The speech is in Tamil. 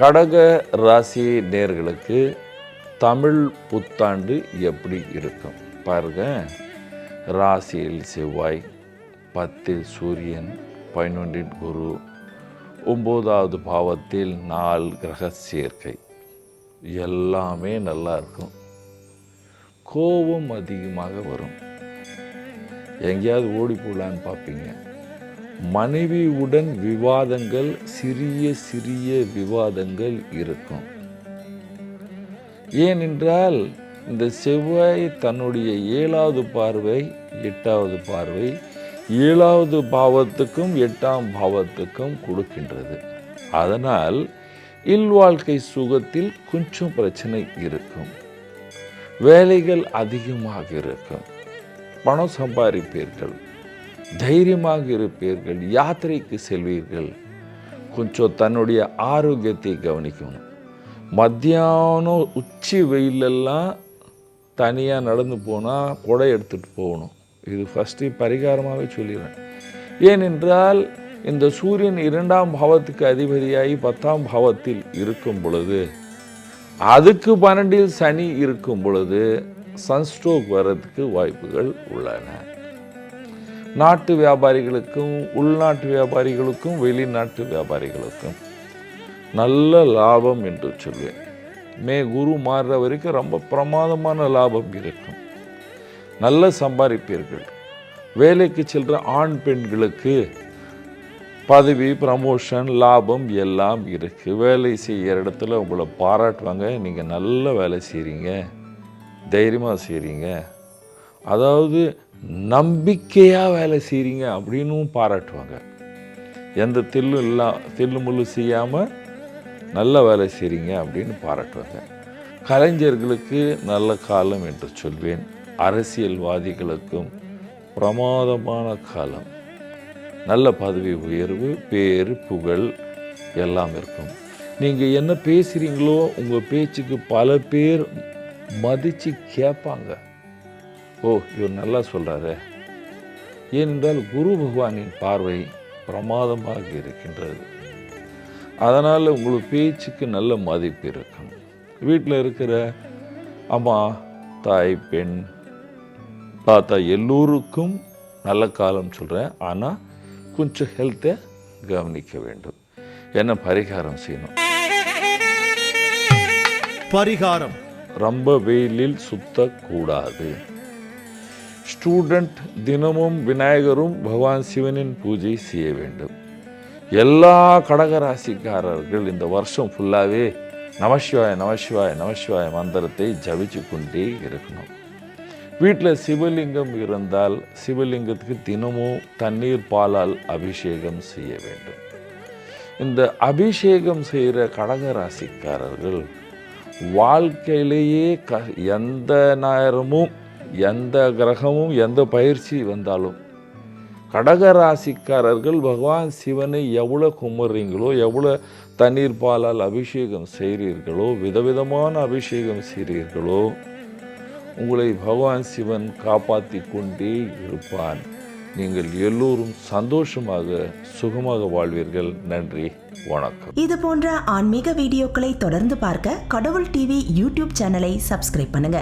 கடக ராசி நேர்களுக்கு தமிழ் புத்தாண்டு எப்படி இருக்கும்? பாருங்க. ராசியில் செவ்வாய் பத்தில் சூரியன் பதினொன்றின் குரு ஒம்போதாவது பாவத்தில் நாலு கிரக சேர்க்கை. எல்லாமே நல்லா இருக்கும். கோபம் அதிகமாக வரும். எங்கேயாவது ஓடி போடலான்னு பார்ப்பீங்க. மனைவியுடன் விவாதங்கள் சிறிய சிறிய விவாதங்கள் இருக்கும். ஏனென்றால் இந்த செவ்வாய் தன்னுடைய ஏழாவது பார்வை எட்டாவது பார்வை ஏழாவது பாவத்துக்கும் எட்டாம் பாவத்துக்கும் கொடுக்கின்றது. அதனால் இல்வாழ்க்கை சுகத்தில் கொஞ்சம் பிரச்சனை இருக்கும். வேலைகள் அதிகமாக இருக்கும். பணம் சம்பாதிப்பீர்கள். தைரியமாக இருப்பீர்கள் யாத்திரைக்கு செல்வீர்கள். கொஞ்சம் தன்னுடைய ஆரோக்கியத்தை கவனிக்கணும். மத்தியானம் உச்சி வெயிலெல்லாம் தனியாக நடந்து போனால் குடை எடுத்துகிட்டு போகணும். இது ஃபஸ்ட்டு பரிகாரமாகவே சொல்லிடுறேன். ஏனென்றால் இந்த சூரியன் இரண்டாம் பாவத்துக்கு அதிபதியாகி பத்தாம் பாவத்தில் இருக்கும் பொழுது அதுக்கு பன்னெண்டில் சனி இருக்கும் பொழுது சன்ஸ்ட்ரோக் வர்றதுக்கு வாய்ப்புகள் உள்ளன. நாட்டு வியாபாரிகளுக்கும் உள்நாட்டு வியாபாரிகளுக்கும் வெளிநாட்டு வியாபாரிகளுக்கும் நல்ல லாபம் என்று சொல்வேன். மே குரு மாறுற வரைக்கும் ரொம்ப பிரமாதமான லாபம் இருக்கும். நல்ல சம்பாதிப்பீர்கள். வேலைக்கு செல்கிற ஆண் பெண்களுக்கு பதவி ப்ரமோஷன் லாபம் எல்லாம் இருக்குது வேலை செய்கிற இடத்துல உங்களை பாராட்டுவாங்க. நீங்கள் நல்ல வேலை செய்கிறீங்க தைரியமாக செய்கிறீங்க அதாவது நம்பிக்கையாக வேலை செய்கிறீங்க அப்படின்னும் பாராட்டுவாங்க. எந்த தில்லும் இல்லா தில்லு முள்ளு செய்யாமல் நல்ல வேலை செய்கிறீங்க அப்படின்னு பாராட்டுவாங்க. கலைஞர்களுக்கு நல்ல காலம் என்று சொல்வேன். அரசியல்வாதிகளுக்கும் பிரமாதமான காலம். நல்ல பதவி உயர்வு பேர் புகழ் எல்லாம் இருக்கும். நீங்கள் என்ன பேசுகிறீங்களோ உங்கள் பேச்சுக்கு பல பேர் மதித்து கேட்பாங்க. ஓ இவர் நல்லா சொல்கிறாரு ஏனென்றால் குரு பகவானின் பார்வை பிரமாதமாக இருக்கின்றது. அதனால் உங்களுக்கு பேச்சுக்கு நல்ல மதிப்பு இருக்கும். வீட்டில் இருக்கிற அம்மா தாய் பெண் தாத்தா எல்லோருக்கும் நல்ல காலம் சொல்கிறேன் ஆனால் கொஞ்சம் ஹெல்த்தை கவனிக்க வேண்டும். என்ன பரிகாரம் செய்யணும்? பரிகாரம். ரொம்ப வெயிலில் சுத்தக்கூடாது. ஸ்டூடெண்ட் தினமும் விநாயகரும் பகவான் சிவனின் பூஜை செய்ய வேண்டும். எல்லா கடகராசிக்காரர்கள் இந்த வருஷம் ஃபுல்லாகவே நமசிவாய நமசிவாய நமசிவாய மந்திரத்தை ஜபிச்சு கொண்டே இருக்கணும். வீட்டில் சிவலிங்கம் இருந்தால் சிவலிங்கத்துக்கு தினமும் தண்ணீர் பாலால் அபிஷேகம் செய்ய வேண்டும். இந்த அபிஷேகம் செய்கிற கடகராசிக்காரர்கள் வாழ்க்கையிலேயே க எந்த நேரமும் எந்த கிரகமும் எந்த பயிற்சி வந்தாலும் கடக ராசிக்காரர்கள் பகவான் சிவனை எவ்வளோ கும்பிட்றீங்களோ எவ்வளோ தண்ணீர் பாலால் அபிஷேகம் செய்கிறீர்களோ விதவிதமான அபிஷேகம் செய்கிறீர்களோ உங்களை பகவான் சிவன் காப்பாற்றி கொண்டே இருப்பான். நீங்கள் எல்லோரும் சந்தோஷமாக சுகமாக வாழ்வீர்கள். நன்றி வணக்கம். இது போன்ற ஆன்மீக வீடியோக்களை தொடர்ந்து பார்க்க கடவுள் டிவி யூடியூப் சேனலை சப்ஸ்கிரைப் பண்ணுங்க.